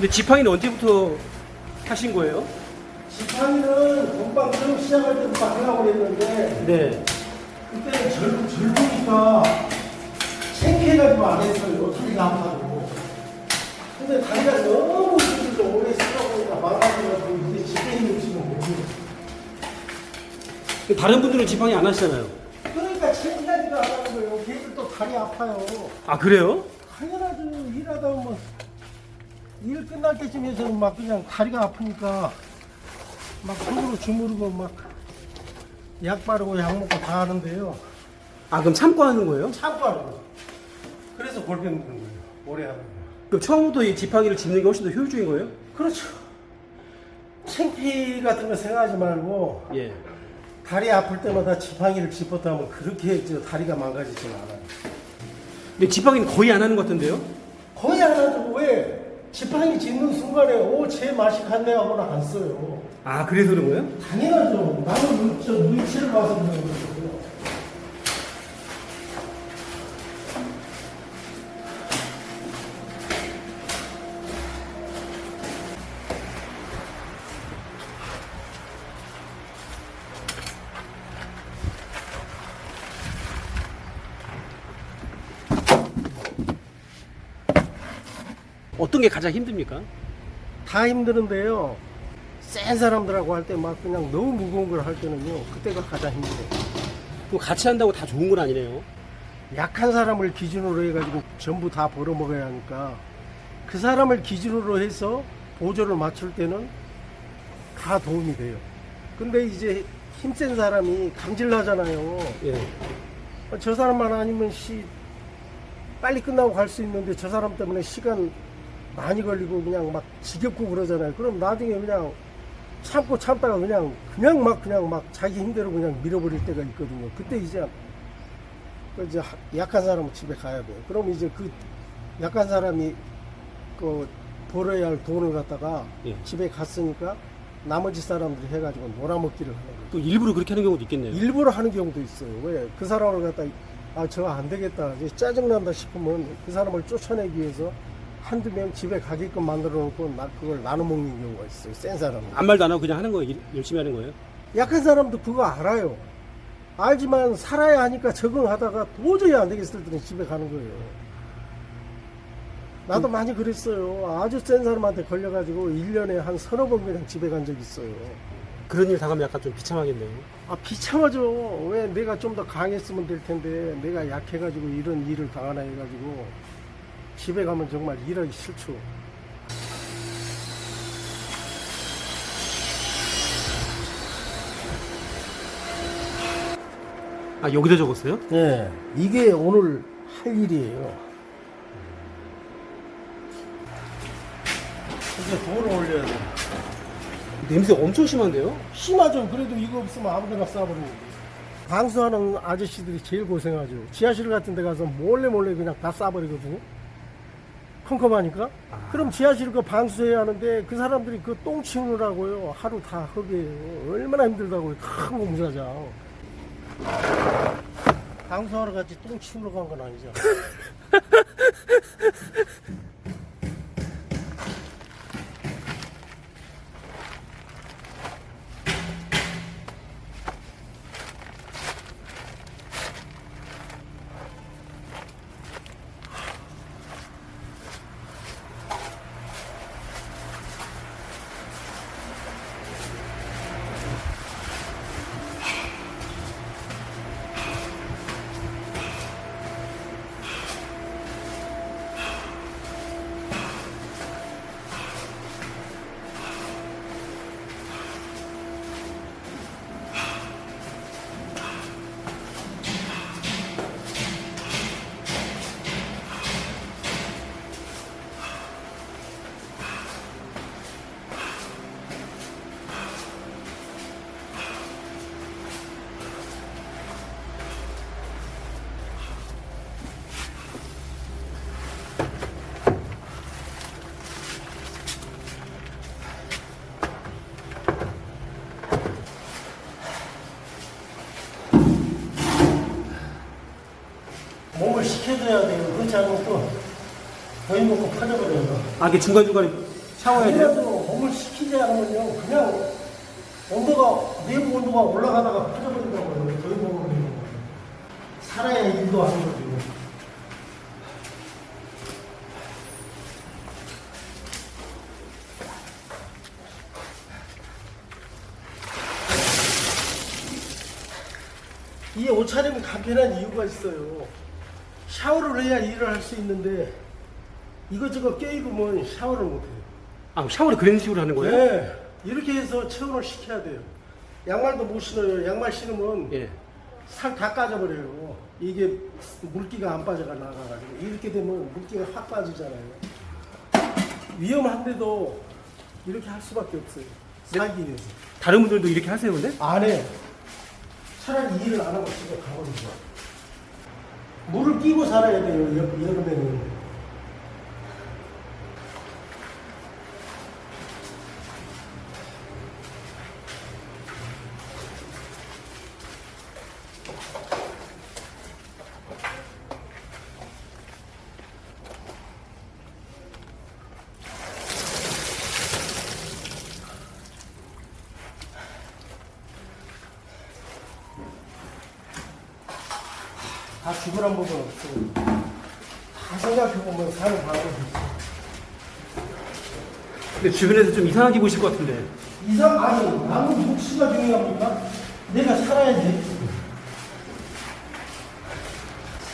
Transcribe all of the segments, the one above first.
근데 지팡이는 언제부터 하신 거예요? 지팡이는 건방 처음 시작할 때부터 하려고 그랬는데 네. 그때는 젊, 젊으니까 창피해가지고 안 했어요. 다리가 아파도. 근데 다리가 너무 힘들어 오래 쓰다 보니까 망가져가지고 이제 집에 있는 지금 모르겠어요. 다른 분들은 지팡이 안 하시잖아요. 그러니까 창피하지가 않은 거예요. 걔들도 다리 아파요. 아 그래요? 당연하죠. 일하다 보면 일 끝날 때쯤에서는 막 그냥 다리가 아프니까 막 손으로 주무르고 막 약 바르고 약 먹고 다 하는데요. 아 그럼 참고 하는 거예요? 참고 하는 거죠. 그래서 골병 드는 거예요. 오래 하는 거예요. 그럼 처음부터 이 지팡이를 짚는 게 훨씬 더 효율적인 거예요? 그렇죠. 창피 같은 거 생각하지 말고 예. 다리 아플 때마다 지팡이를 짚었다 하면 그렇게 저 다리가 망가지지는 않아요. 근데 지팡이는 거의 안 하는 것 같은데요? 거의 안 하죠. 왜? 지팡이 짚는 순간에 오, 제 맛이 갔네 하고는 안 써요. 아 그래서 그런 거예요? 당연하죠. 나는 물, 저 물치를 봐서 그런 거거 어떤 게 가장 힘듭니까? 다 힘드는데요. 센 사람들하고 할 때 막 그냥 너무 무거운 걸 할 때는요. 그때가 가장 힘들어요. 그럼 같이 한다고 다 좋은 건 아니네요. 약한 사람을 기준으로 해가지고 전부 다 벌어먹어야 하니까 그 사람을 기준으로 해서 보조를 맞출 때는 다 도움이 돼요. 근데 이제 힘센 사람이 감질나잖아요. 예. 저 사람만 아니면 시 빨리 끝나고 갈 수 있는데 저 사람 때문에 시간 많이 걸리고 그냥 막 지겹고 그러잖아요. 그럼 나중에 그냥 참고 참다가 그냥 그냥 막 그냥 막 자기 힘대로 그냥 밀어버릴 때가 있거든요. 그때 이제 그 이제 하- 약한 사람은 집에 가야 돼요. 그럼 이제 그 약한 사람이 그 벌어야 할 돈을 갖다가 예. 집에 갔으니까 나머지 사람들이 해가지고 놀아먹기를 하는 거예요. 또 일부러 그렇게 하는 경우도 있겠네요. 일부러 하는 경우도 있어요. 왜? 그 사람을 갖다, 아, 저거 안 되겠다. 짜증난다 싶으면 그 사람을 쫓아내기 위해서 한두 명 집에 가게끔 만들어 놓고 나, 그걸 나눠 먹는 경우가 있어요. 센 사람은. 아무 말도 안 하고 그냥 하는 거예요. 일- 열심히 하는 거예요. 약한 사람도 그거 알아요. 알지만 살아야 하니까 적응하다가 도저히 안 되겠을 때는 집에 가는 거예요. 나도 많이 그랬어요. 아주 센 사람한테 걸려가지고 1년에 한 서너 번 그냥 집에 간 적 있어요. 그런 일 당하면 약간 좀 비참하겠네요. 아 비참하죠. 왜 내가 좀 더 강했으면 될 텐데 내가 약해가지고 이런 일을 당하나 해가지고 집에 가면 정말 일하기 싫죠. 아 여기다 적었어요? 예, 이게 오늘 할 일이에요. 이제 돌을 올려야 돼. 냄새 엄청 심한데요? 심하죠. 그래도 이거 없으면 아무데나 쏴버리는 거지. 방수하는 아저씨들이 제일 고생하죠. 지하실 같은 데 가서 몰래 몰래 그냥 다 쏴버리거든요. 컴컴하니까. 그럼 지하실 그 방수해야 하는데 그 사람들이 그 똥 치우느라고요. 하루 다 흙이에요. 얼마나 힘들다고요. 큰 공사장. 방수하러 같이 똥 치우러 간 건 아니죠. 몸을 그렇지 않으면 또 거의 먹고 퍼져버려요. 아 이게 중간중간에 샤워해야 돼요? 당연하죠. 몸을 식히지 않으면요. 그냥 온도가, 내부 온도가 올라가다가 퍼져버린다고요. 저희 몸을. 살아야 일도 하는 거죠. 이 옷차림이 간편한 이유가 있어요. 샤워를 해야 일을 할 수 있는데 이것저것 껴입으면 샤워를 못해요. 아, 샤워를 그런 식으로 하는 거예요? 네, 이렇게 해서 체온을 시켜야 돼요. 양말도 못 신어요. 양말 신으면 예. 살 다 까져버려요. 이게 물기가 안 빠져가 나가가지고 이렇게 되면 물기가 확 빠지잖아요. 위험한데도 이렇게 할 수밖에 없어요. 살기 위해서. 다른 분들도 이렇게 하세요, 근데? 안 해요. 차라리 일을 안 하고 집에 가버리죠. 물을 끼고 살아야 돼요, 여, 여름에는. 다 죽으란 법은 없어요. 다 생각해보면 사는 방법이 있어요. 근데 주변에서 좀 이상하게 보실 것 같은데. 이상, 아니, 나는 목수가 중요합니까? 내가 살아야지.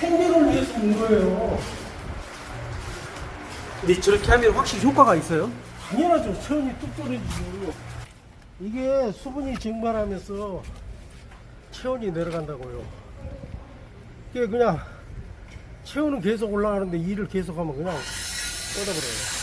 생존을 위해서 온 거예요. 근데 저렇게 하면 확실히 효과가 있어요? 당연하죠. 체온이 뚝 떨어지죠. 이게 수분이 증발하면서 체온이 내려간다고요. 이게 그냥 체온은 계속 올라가는데 일을 계속하면 그냥 뻗어버려요.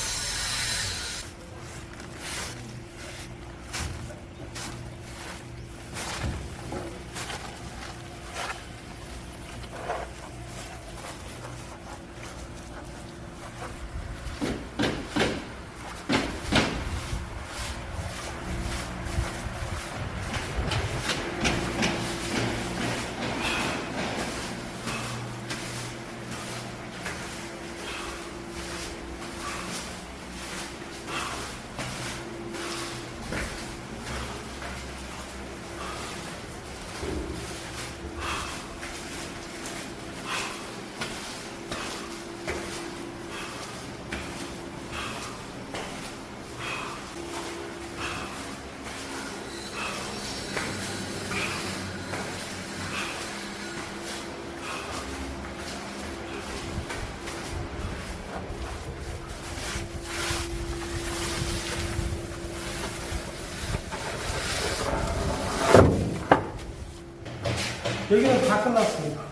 여기는 다 끝났습니다.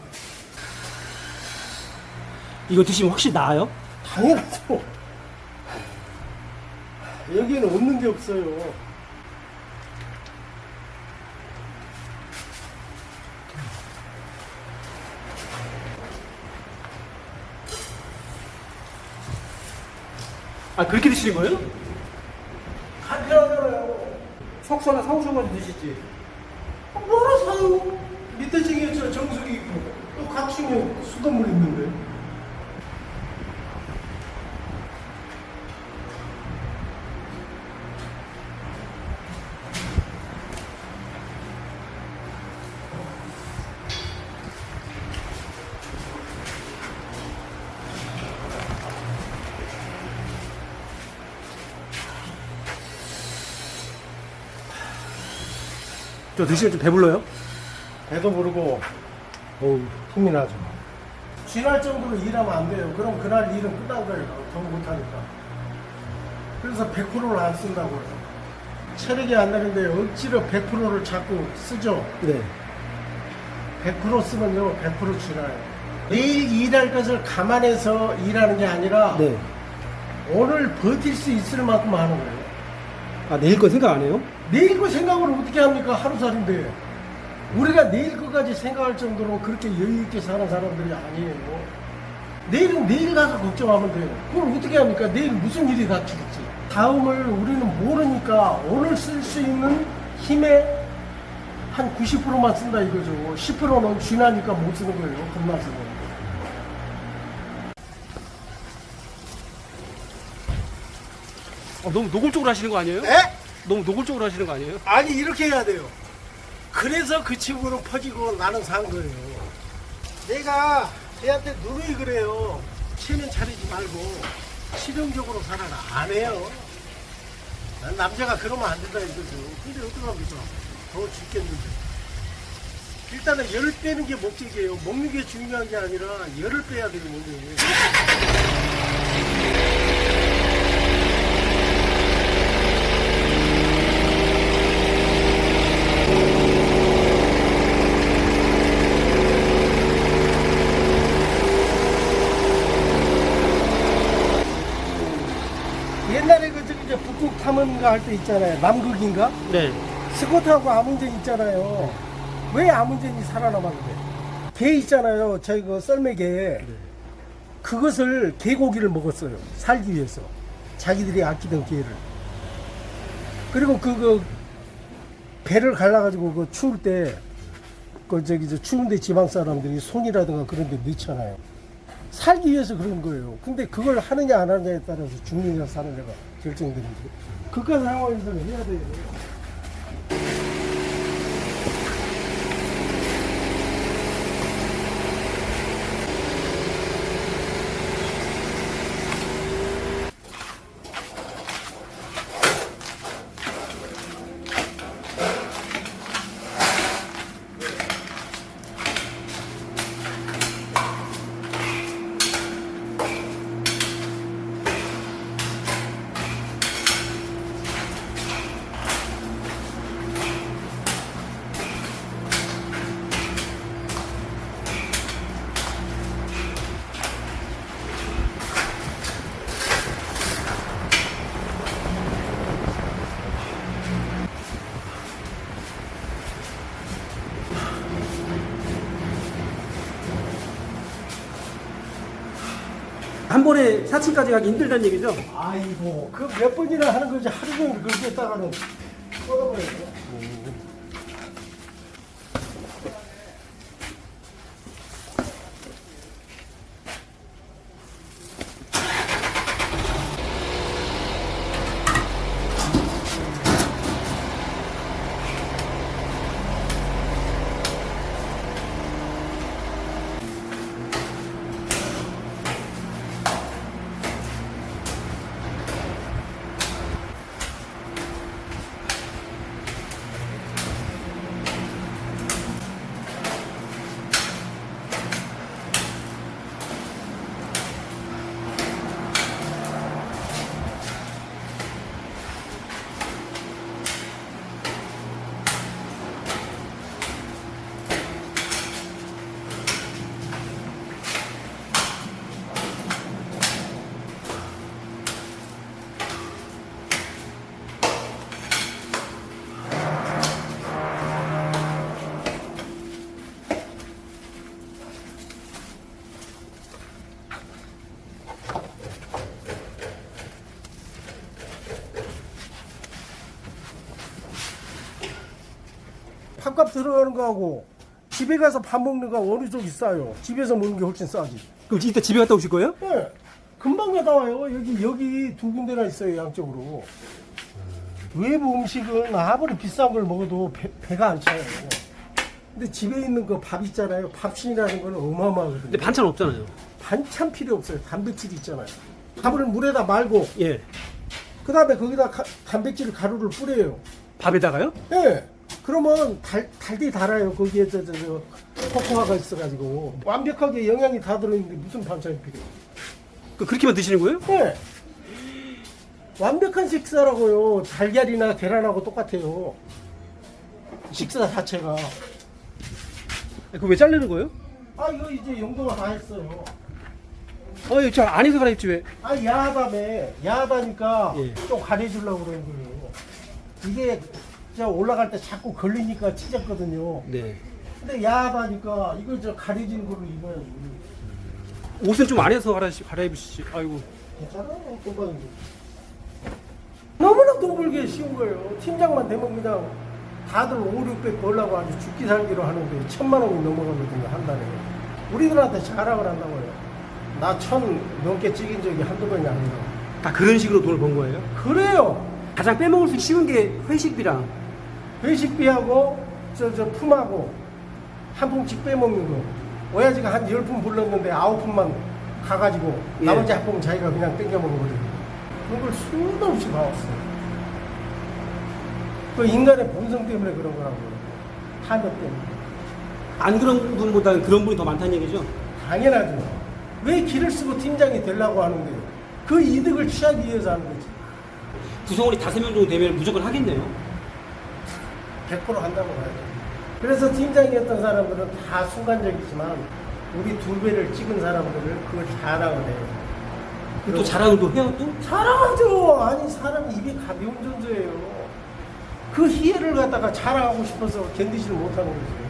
이거 드시면 확실히 나아요? 당연하죠. 여기는 없는 게 없어요. 아, 그렇게 드시는 거예요? 간편하잖아요. 석쇠나 사오셔가지고 드시지. 뭐라 사요? 밑에 층에 저 정수기 있고 또 각층에 수돗물 있는데. 저 드시면 좀 배불러요? 배도 부르고 어우. 힘이 나죠. 지날 정도로 일하면 안 돼요. 그럼 그날 일은 끝난 거예요. 더 못하니까. 그래서 100%를 안 쓴다고요. 체력이 안 나는데 억지로 100%를 자꾸 쓰죠. 네. 100% 쓰면요, 100% 지나요. 내일 일할 것을 감안해서 일하는 게 아니라 네. 오늘 버틸 수 있을 만큼 하는 거예요. 아, 내일 거 생각 안 해요? 내일 거 생각을 어떻게 합니까? 하루살인데. 우리가 내일 거까지 생각할 정도로 그렇게 여유 있게 사는 사람들이 아니에요. 내일은 내일 가서 걱정하면 돼요. 그걸 어떻게 합니까? 내일 무슨 일이 닥치겠지. 다음을 우리는 모르니까 오늘 쓸 수 있는 힘의 한 90%만 쓴다 이거죠. 10%는 쥐나니까 못 쓰는 거예요. 겁나서는. 어, 너무 노골적으로 하시는 거 아니에요? 에? 너무 노골적으로 하시는 거 아니에요? 아니 이렇게 해야 돼요. 그래서 그 친구는 퍼지고 나는 산 거예요. 내가 얘한테 누누이 그래요. 체면 차리지 말고 실용적으로 살아라. 안 해요. 난 남자가 그러면 안 된다 이거죠. 근데 어떡합니까? 더 죽겠는데. 일단은 열을 빼는 게 목적이에요. 먹는 게 중요한 게 아니라 열을 빼야 되는데. 옛날에 그 저기 탐험가 할 때 있잖아요. 남극인가? 네. 스코트하고 아문젠 있잖아요. 왜 아문젠이 살아남았는데? 개 있잖아요. 저희 그 썰매개. 그것을 개고기를 먹었어요. 살기 위해서. 자기들이 아끼던 개를. 그리고 그, 그 배를 갈라가지고 그 추울 때, 그 저기 저 추운데 지방 사람들이 손이라든가 그런 데 넣잖아요. 살기 위해서 그런 거예요. 근데 그걸 하느냐 안 하느냐에 따라서 죽느냐 사느냐가 결정되는 거예요. 극한 상황에서는 해야 돼요. 번에 4층까지 가기 힘들다는 얘기죠? 아이고 그 몇 번이나 하는 거지 하루 종일 그렇게 했다가는 뻗어버렸어 밥값 들어가는 거하고 집에 가서 밥 먹는 거 어느 쪽이 싸요? 집에서 먹는 게 훨씬 싸지. 그럼 이따 집에 갔다 오실 거예요? 네. 금방 갔다 와요. 여기 여기 두 군데나 있어요 양쪽으로. 외부 음식은 아무리 비싼 걸 먹어도 배, 가안 차요. 근데 집에 있는 거밥 있잖아요. 밥신이라는 건 어마어마하거든요. 근데 반찬 없잖아요. 반찬 필요 없어요. 단백질 있잖아요. 밥을 물에다 말고 예. 그 다음에 거기다 가- 단백질 가루를 뿌려요. 밥에다가요? 예. 그러면 달, 달디 달아요. 거기에 저, 저, 저, 코코아가 있어가지고. 완벽하게 영양이 다 들어있는데 무슨 반찬이 필요해요? 그 그렇게만 드시는 거예요? 네. 완벽한 식사라고요. 달걀이나 계란하고 똑같아요. 식사 자체가. 그거 왜 자르는 거예요? 아, 이거 이제 용도가 다 했어요. 어, 이거 저 안에서 갈아입지 왜? 아, 야하다며. 야하다니까 예. 좀 가려주려고 그러는 거예요. 이게 저 올라갈 때 자꾸 걸리니까 찢었거든요. 네. 근데 야하다니까 이걸 저 가려진 걸로 입어야지. 옷은 좀 안에서 갈아, 갈아입으시지. 아이고. 괜찮아요. 금방이지. 너무나 돈 벌기 쉬운 거예요. 팀장만 되면 그냥 다들 5, 600 벌라고 아주 죽기 살기로 하는데 천만 원이 넘어가거든요. 한 달에. 우리들한테 자랑을 한다고요. 나 천 넘게 찍은 적이 한두 번이 아니라. 다 그런 식으로 돈을 번 거예요? 그래요. 가장 빼먹을 수 쉬운 게 회식비랑 회식비하고 저, 저 품하고 한 푼씩 빼먹는 거. 오야지가 한열푼 불렀는데 아홉 푼만 가가지고 예. 나머지 한 푼은 자기가 그냥 땡겨 먹는 거죠. 그런 걸 수도 없이 봐왔어요. 그 인간의 본성 때문에 그런 거라고요. 탐욕 때문에. 안 그런 분보다 그런 분이 더 많다는 얘기죠? 당연하죠. 왜 길을 쓰고 팀장이 되려고 하는데요? 그 이득을 취하기 위해서 하는 거지. 구성원이 다섯 명 정도 되면 무조건 하겠네요. 100% 한다고 봐야죠. 그래서 팀장이었던 사람들은 다 순간적이지만 우리 두 배를 찍은 사람들을 그걸 자랑을 해요. 또 자랑을 또 해요 또? 자랑하죠. 아니 사람이 입이 가벼운 존재예요. 그 희애를 갖다가 자랑하고 싶어서 견디지를 못하는 거죠.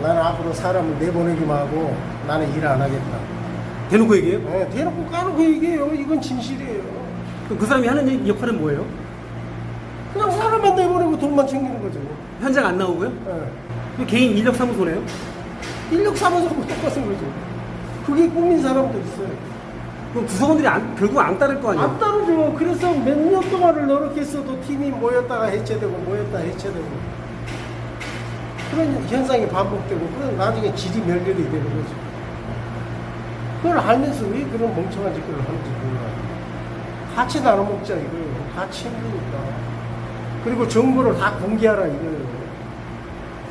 나는 앞으로 사람을 내보내기만 하고 나는 일 안 하겠다. 대놓고 얘기해요? 네, 대놓고 까놓고 얘기해요. 이건 진실이에요. 그럼 그 사람이 하는 일- 역할은 뭐예요? 그냥 사람만 내보내고 돈만 챙기는 거죠. 현장 안 나오고요? 네. 그 개인 인력 사무소네요? 인력 사무소하고 똑같은 거죠. 그게 꿈인 사람도 있어요. 그럼 구성원들이 안- 결국 안 따를 거 아니에요? 안 따르죠. 그래서 몇 년 동안을 노력했어도 팀이 모였다가 해체되고 모였다 해체되고 그런 현상이 반복되고 그런 나중에 질이 멸렬이 되는 거죠. 그걸 알면서 왜 그런 멍청한 짓을 하는지 몰라요. 같이 나눠 먹자 이거예요. 같이 힘드니까. 그리고 정보를 다 공개하라 이거예요.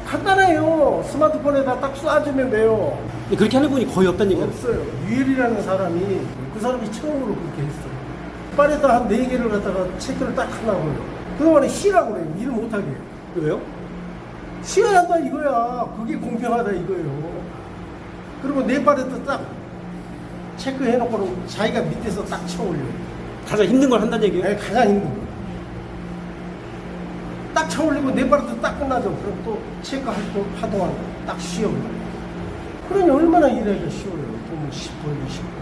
간단해요. 스마트폰에다 딱 쏴주면 돼요. 근데 그렇게 하는 분이 거의 없다는 얘기예요? 없어요. 유일이라는 사람이 그 사람이 처음으로 그렇게 했어요. 빨에다 한 네 개를 갖다가 체크를 딱 하려고요. 그동안에 쉬라고 그래요. 일을 못하게. 왜요? 한다 이거야. 그게 공평하다 이거예요. 그리고 네 발에도 딱 체크해놓고는 자기가 밑에서 딱 쳐올려요. 가장 힘든 걸 한다는 얘기예요? 그게 가장 힘든 거. 딱 쳐올리고 네 발에도 딱 끝나죠. 그럼 또 체크할 또 파동하고 딱 쉬어버려. 그러니 얼마나 일하기가 쉬워요. 돈을 10분, 20분.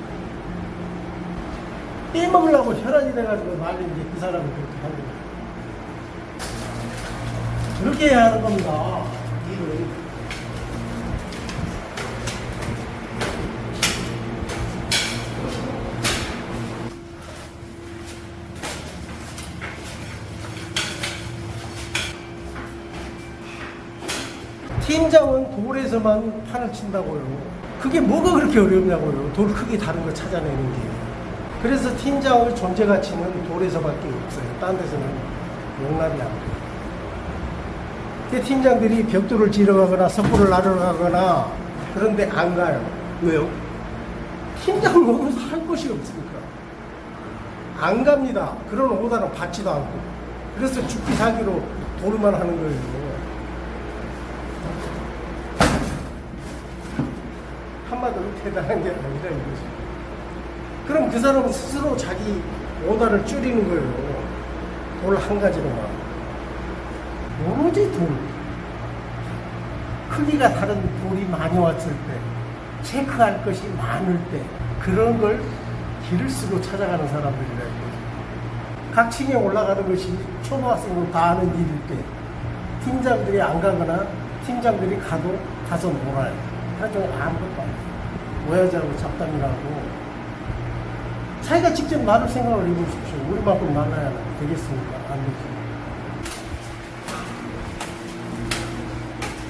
빼먹으려고 혈안이 돼가지고 말리는데 그 사람은 그렇게 하는 거예요. 그렇게 해야 하는 겁니다. 일을. 팀장은 돌에서만 판을 친다고요. 그게 뭐가 그렇게 어렵냐고요. 돌 크기 다른 거 찾아내는 게. 그래서 팀장의 존재 가치는 돌에서밖에 없어요. 딴 데서는 용납이 안 돼요. 그 팀장들이 벽돌을 지러 가거나 석고를 나르러 가거나 그런데 안 가요. 왜요? 팀장을 먹으면서 할 것이 없으니까. 안 갑니다. 그런 오다는 받지도 않고. 그래서 죽기 사기로 돌만 하는 거예요. 한마디로 대단한 게 아니라 이거지. 그럼 그 사람은 스스로 자기 오다를 줄이는 거예요. 돌 한 가지로만. 오로지 돌. 크기가 다른 돌이 많이 왔을 때, 체크할 것이 많을 때, 그런 걸 길을 쓰고 찾아가는 사람들이라 이거죠. 각 층에 올라가는 것이 초등학생도 다 하는 일일 때, 팀장들이 안 가거나 팀장들이 가도 가서 놀아요. 하루 종일 아무것도 안 해요. 오야지하고 잡담이라고. 자기가 직접 말을 생각을 해보십시오. 우리만큼 말라야 되겠습니까? 안 되죠.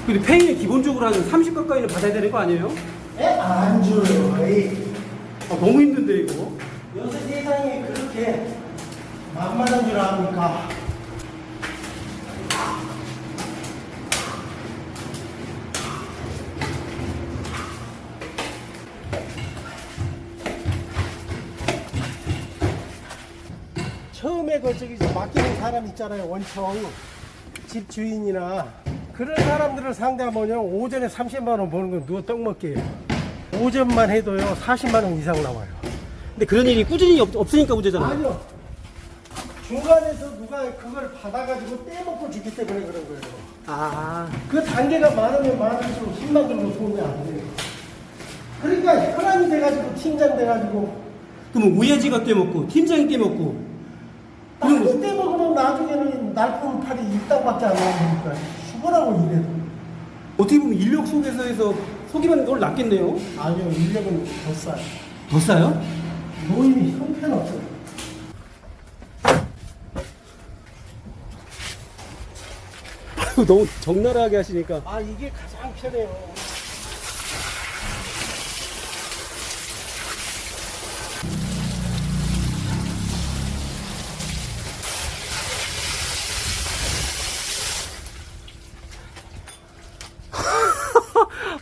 근데 페이는 기본적으로 한30 가까이는 받아야 되는 거 아니에요? 에? 안 줘요. 에이. 아, 너무 힘든데 이거? 요새 세상이 그렇게 만만한 줄 아십니까? 처음에 그 저기 맡기는 사람 있잖아요 원청 집 주인이나 그런 사람들을 상대하면요 오전에 30만 원 버는 건 누가 떡 먹게 해요 오전만 해도요 40만 원 이상 나와요 근데 그런 일이 꾸준히 없, 없으니까 문제잖아요. 아니요. 중간에서 누가 그걸 받아가지고 떼먹고 주기 때문에 그런 거예요. 아, 그 단계가 많으면 많을수록 힘만 들고 도움이 안 돼요. 그러니까 혈안이 돼가지고 팀장 돼가지고 그러면 오야지가 떼먹고 팀장이 떼먹고 그런 거 그때 먹으면 나중에는 날품 팔이 이 땅밖에 안 나오니까 죽어라고 이래도 어떻게 보면 인력 속에서 해서 속이면 걸 낫겠네요. 아니요 인력은 더 싸요 더 싸요? 노임이 형편없어요 너무 적나라하게 하시니까. 아 이게 가장 편해요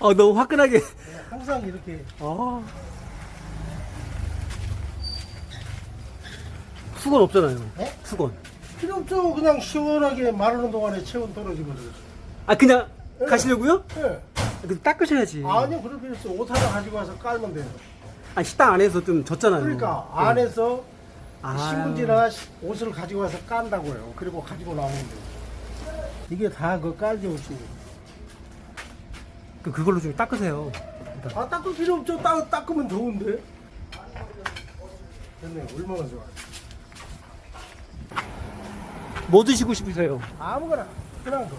아, 너무 화끈하게. 네, 항상 이렇게 아. 수건 없잖아요. 네? 수건. 필요 없죠 그냥 시원하게 마르는 동안에 체온 떨어지거든요 아, 그냥 네. 가시려고요? 네. 근데 닦으셔야지. 아니요 그럴 필요 없어 옷 하나 가지고 와서 깔면 돼요 아, 식당 안에서 좀 젖잖아요. 그러니까 네. 안에서 아. 신문지나 시- 옷을 가지고 와서 깐다고요. 그리고 가지고 나오면 돼요. 이게 다 그 깔개 옷이. 그, 그걸로 좀 닦으세요. 일단. 아 닦을 필요 없죠. 닦, 닦으면 좋은데. 됐네. 얼마나 좋아. 뭐 드시고 싶으세요? 아무거나 그냥 거.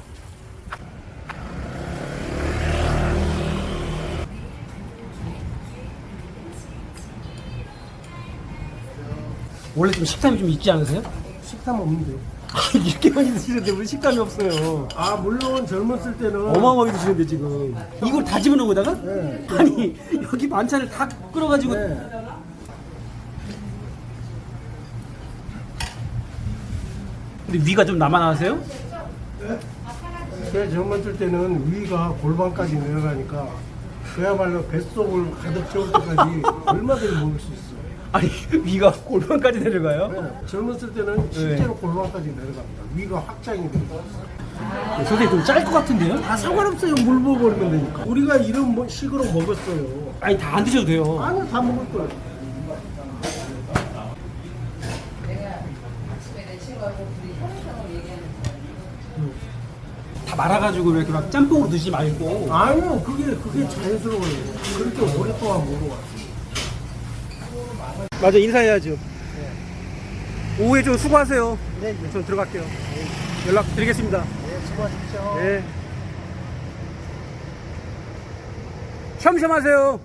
원래 좀 식탐이 좀 있지 않으세요? 식탐 없는데. 아, 이렇게 많이 드시는데 왜 식감이 없어요? 아 물론 젊었을 때는 어마어마하게 드시는데 지금 이걸 다 집어넣은 거다가? 네. 아니 여기 반찬을 다 끌어가지고 네. 근데 위가 좀 남아나세요? 제 젊었을 때는 위가 골반까지 내려가니까 그야말로 뱃속을 가득 채울 때까지 얼마든지 먹을 수 있어. 아니 위가 골반까지 내려가요? 네, 젊었을 때는 실제로 골반까지 내려갑니다. 위가 확장이 됩니다. 선생님 좀 짤 것 같은데요? 다 상관없어요. 물 먹어버리면 되니까. 우리가 이런 뭐- 식으로 먹었어요. 아니 다 안 드셔도 돼요 아니요, 다 먹을 거예요. 다 말아가지고 이렇게 막 짬뽕으로 드시지 말고 아니요, 그게, 그게 자연스러워요. 그렇게 오랫동안 먹어왔어요. 맞아 인사해야죠. 오후에 좀 수고하세요. 네, 네. 전 들어갈게요. 연락 드리겠습니다. 네, 수고하십시오. 네. 샴샴 하세요